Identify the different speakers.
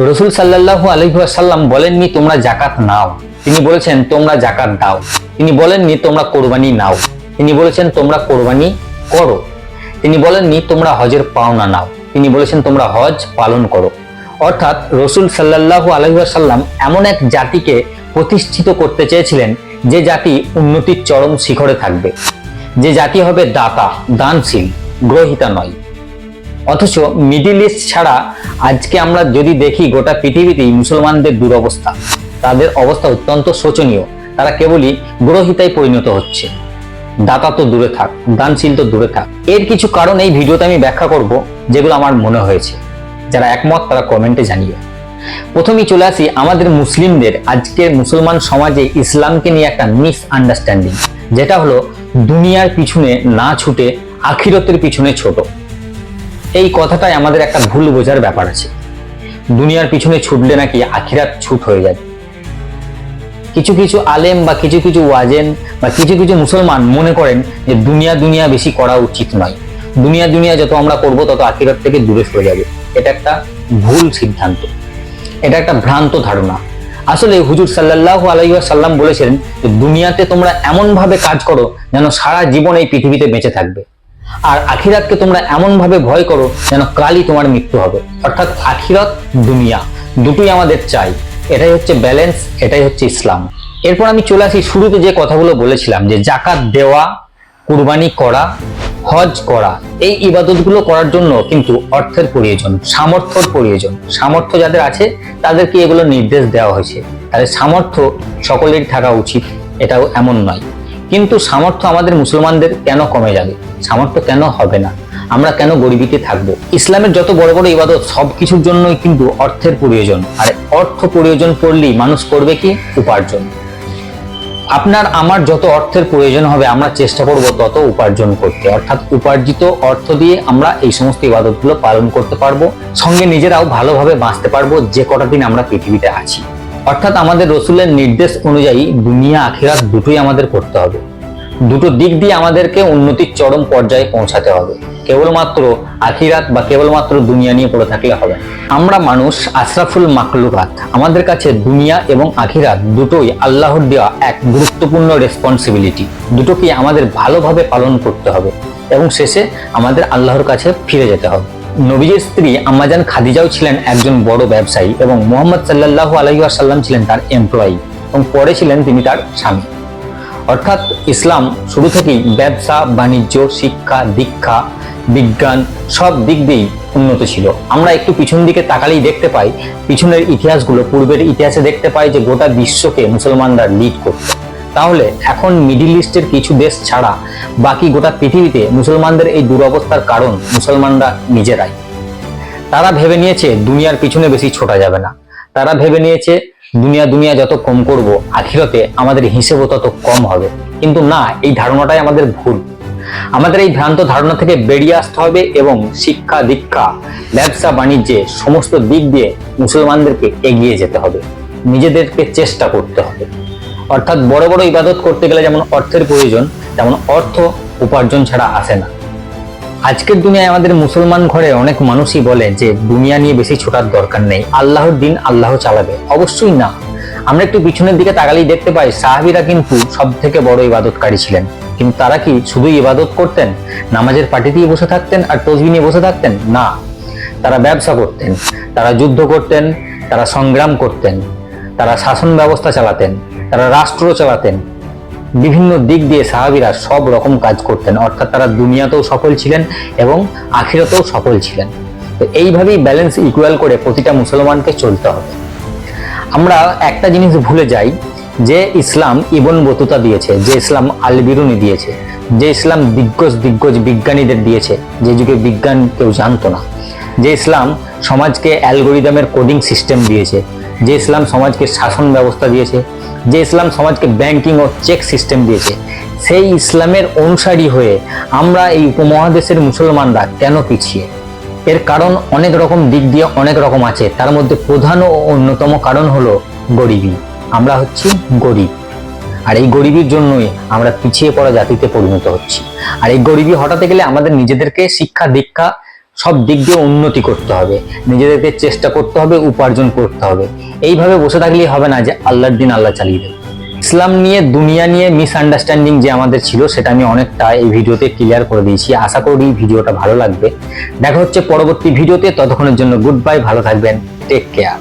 Speaker 1: রসুল সাল্লাহ আলহিহাসাল্লাম বলেননি, তোমরা জাকাত নাও। তিনি বলেছেন, তোমরা জাকাত দাও। তিনি বলেননি, তোমরা কোরবানি নাও। তিনি বলেছেন, তোমরা কোরবানি করো। তিনি বলেননি, তোমরা হজের পাওনা নাও। তিনি বলেছেন, তোমরা হজ পালন করো। অর্থাৎ রসুল সাল্লাহু আলহিহাসাল্লাম এমন এক জাতিকে প্রতিষ্ঠিত করতে চেয়েছিলেন, যে জাতি উন্নতির চরম শিখরে থাকবে। যে জাতি হবে দাতা, দানশীল, গ্রহিতা নয়। অথচ মিডিল ইস্ট ছাড়া আজকে আমরা যদি দেখি গোটা পৃথিবীতেই মুসলমানদের দুরবস্থা, তাদের অবস্থা অত্যন্ত শোচনীয়। তারা কেবলই গ্রহিতায় পরিণত হচ্ছে। দাতা তো দূরে থাক, দানশীল তো দূরে থাক। এর কিছু কারণ এই ভিডিওতে আমি ব্যাখ্যা করব, যেগুলো আমার মনে হয়েছে। যারা একমত, তারা কমেন্টে জানিয়ে প্রথমেই চলে আসি আমাদের মুসলিমদের, আজকের মুসলমান সমাজে ইসলামকে নিয়ে একটা মিস আন্ডারস্ট্যান্ডিং যেটা হলো দুনিয়ার পিছনে না ছুটে আখিরতের পিছনে ছোট। এই কথাটাই আমাদের একটা ভুল বোঝার ব্যাপার আছে। দুনিয়ার পিছনে ছুটলে নাকি আখিরাত ছুট হয়ে যাবে কিছু কিছু আলেম বা কিছু কিছু ওয়াজেন বা কিছু কিছু মুসলমান মনে করেন যে দুনিয়া দুনিয়া বেশি করা উচিত নয়। দুনিয়া দুনিয়া যত আমরা করব তত আখিরাত থেকে দূরে সরে যাবে। এটা একটা ভুল সিদ্ধান্ত। এটা একটা ভ্রান্ত ধারণা। আসলে হুজুর সাল্লাহ আলাইসাল্লাম বলেছেন যে দুনিয়াতে তোমরা এমনভাবে কাজ করো যেন সারা জীবন এই পৃথিবীতে বেঁচে থাকবে। আর আখিরাতকে তোমরা এমন ভাবে ভয় করো যেন কালই তোমার মৃত্যু হবে। অর্থাৎ আখিরাত, দুনিয়া, দুটোই আমাদের চাই। এটাই হচ্ছে ব্যালেন্স এটাই হচ্ছে ইসলাম। এরপর আমি চলে আসি শুরুতে যে কথাগুলো বলেছিলাম, যে জাকাত দেওয়া, কুরবানি করা, হজ করা, এই ইবাদতগুলো করার জন্য কিন্তু অর্থের প্রয়োজন, সামর্থ্যর প্রয়োজন। সামর্থ্য যাদের আছে, তাদেরকে এগুলো নির্দেশ দেওয়া হয়েছে। তাদের সামর্থ্য সকলেরই থাকা উচিত, এটাও এমন নয়। কিন্তু সামর্থ্য আমাদের মুসলমানদের কেন কমে যাবে? সামর্থ্য কেন হবে না? আমরা কেন গরিবিতে থাকব? ইসলামের যত বড় বড় ইবাদত, সব কিছুর জন্যই কিন্তু অর্থের প্রয়োজন। আর অর্থ প্রয়োজন পড়লেই মানুষ করবে কি? উপার্জন। আপনার আমার যত অর্থের প্রয়োজন হবে, আমরা চেষ্টা করব তত উপার্জন করতে। অর্থাৎ উপার্জিত অর্থ দিয়ে আমরা এই সমস্ত ইবাদতগুলো পালন করতে পারব। সঙ্গে নিজেরাও ভালোভাবে বাঁচতে পারব যে কটা দিন আমরা পৃথিবীতে আছি। অর্থাৎ আমাদের রসুলের নির্দেশ অনুযায়ী দুনিয়া, আখিরাত দুটোই আমাদের করতে হবে। দুটো দিক দিয়ে আমাদেরকে উন্নতির চরম পর্যায়ে পৌঁছাতে হবে। কেবলমাত্র আখিরাত বা কেবলমাত্র দুনিয়া নিয়ে পড়ে থাকলে হবে আমরা মানুষ আশরাফুল মাকলুকাত। আমাদের কাছে দুনিয়া এবং আখিরাত দুটোই আল্লাহর দেওয়া এক গুরুত্বপূর্ণ রেসপন্সিবিলিটি দুটোকে আমাদের ভালোভাবে পালন করতে হবে এবং শেষে আমাদের আল্লাহর কাছে ফিরে যেতে হবে। নবীজের স্ত্রী আম্মাজান খাদিজাও ছিলেন একজন বড় ব্যবসায়ী এবং মোহাম্মদ সাল্লাহ আলহিহাসাল্লাম ছিলেন তার এমপ্লয়ি এবং পরে ছিলেন তিনি তার স্বামী। অর্থাৎ ইসলাম শুরু থেকেই ব্যবসা, বাণিজ্য, শিক্ষা, দীক্ষা, বিজ্ঞান সব দিক দিয়েই উন্নত ছিল। আমরা একটু পিছন দিকে তাকালেই দেখতে পাই, পিছনের ইতিহাসগুলো পূর্বের ইতিহাসে দেখতে পাই যে গোটা বিশ্বকে মুসলমানরা লিড করত। তাহলে এখন মিডিল ইস্টের কিছু দেশ ছাড়া বাকি গোটা পৃথিবীতে মুসলমানদের এই দুরবস্থার কারণ মুসলমানরা নিজেরাই। তারা ভেবে নিয়েছে দুনিয়ার পিছনে বেশি ছোটা যাবে না। তারা ভেবে নিয়েছে দুনিয়া দুনিয়া যত কম করব, আখিরতে আমাদের হিসেবও তত কম হবে। কিন্তু না, এই ধারণাটাই আমাদের ভুল। আমাদের এই ভ্রান্ত ধারণা থেকে বেরিয়ে আসতে হবে এবং শিক্ষা, দীক্ষা, ব্যবসা, বাণিজ্যে সমস্ত দিক দিয়ে মুসলমানদেরকে এগিয়ে যেতে হবে। নিজেদেরকে চেষ্টা করতে হবে। অর্থাৎ বড় বড় ইবাদত করতে গেলে যেমন অর্থের প্রয়োজন, তেমন অর্থ উপার্জন ছাড়া আসে না। আজকের দুনিয়ায় আমাদের মুসলমান ঘরে অনেক মানুষই বলে যে, দুনিয়া নিয়ে বেশি ছোটার দরকার নেই। আল্লাহর দিন আল্লাহ চালাবে। অবশ্যই না। আমরা একটু পিছনের দিকে তাকালেই দেখতে পাই, সাহাবিরা কিন্তু সব থেকে বড় ইবাদতকারী ছিলেন। কিন্তু তারা কি শুধু ইবাদত করতেন? নামাজের পাটি দিয়ে বসে থাকতেন আর তসবি নিয়ে বসে থাকতেন? না। তারা ব্যবসা করতেন, তারা যুদ্ধ করতেন, তারা সংগ্রাম করতেন, তারা শাসন ব্যবস্থা চালাতেন। তারা রাষ্ট্র চালাতেন, বিভিন্ন দিক দিয়ে সাহাবিরা সব রকম কাজ করতেন, অর্থাৎ তারা দুনিয়াতেও সফল ছিলেন এবং আখিরাতেও সফল ছিলেন। তো এইভাবেই ব্যালেন্স ইকুয়াল করে প্রতিটা মুসলমানকে চলতে হবে। আমরা একটা জিনিস ভুলে যাই, যে ইসলাম ইবন বতুতা দিয়েছে, যে ইসলাম আল বিরুনি দিয়েছে, যে ইসলাম দিগ্গজ দিগ্গজ বিজ্ঞানীদের দিয়েছে, যে যুগে বিজ্ঞান কেউ জানতো না, যে ইসলাম সমাজকে অ্যালগোরিদমের কোডিং সিস্টেম দিয়েছে যে ইসলাম সমাজকে শাসন ব্যবস্থা দিয়েছে, যে ইসলাম সমাজকে ব্যাংকিং ও চেক সিস্টেম দিয়েছে, সেই ইসলামের অনুসারী হয়ে আমরা এই উপমহাদেশের মুসলমানরা কেন পিছিয়ে? এর কারণ অনেক রকম দিক দিয়ে অনেক রকম আছে। তার মধ্যে প্রধান ও অন্যতম কারণ হলো গরিবী। আমরা হচ্ছি গরিব। আর এই গরিবের জন্যই আমরা পিছিয়ে পড়া জাতিতে পরিণত হচ্ছি। আর এই গরিবী হটাতে গেলে আমাদের নিজেদেরকে শিক্ষা দীক্ষা সব দিক দিয়ে উন্নতি করতে হবে। নিজেদেরকে চেষ্টা করতে হবে, উপার্জন করতে হবে। এইভাবে বসে থাকলেই হবে না যে আল্লাহর দিন আল্লাহ চালিয়ে দেবে। ইসলাম নিয়ে, দুনিয়া নিয়ে মিসআন্ডারস্ট্যান্ডিং যে আমাদের ছিল, সেটা আমি অনেকটা এই ভিডিওতে ক্লিয়ার করে দিয়েছি। আশা করি ভিডিওটা ভালো লাগবে। দেখা হচ্ছে পরবর্তী ভিডিওতে। ততক্ষণের জন্য গুড বাই ভালো থাকবেন। Take care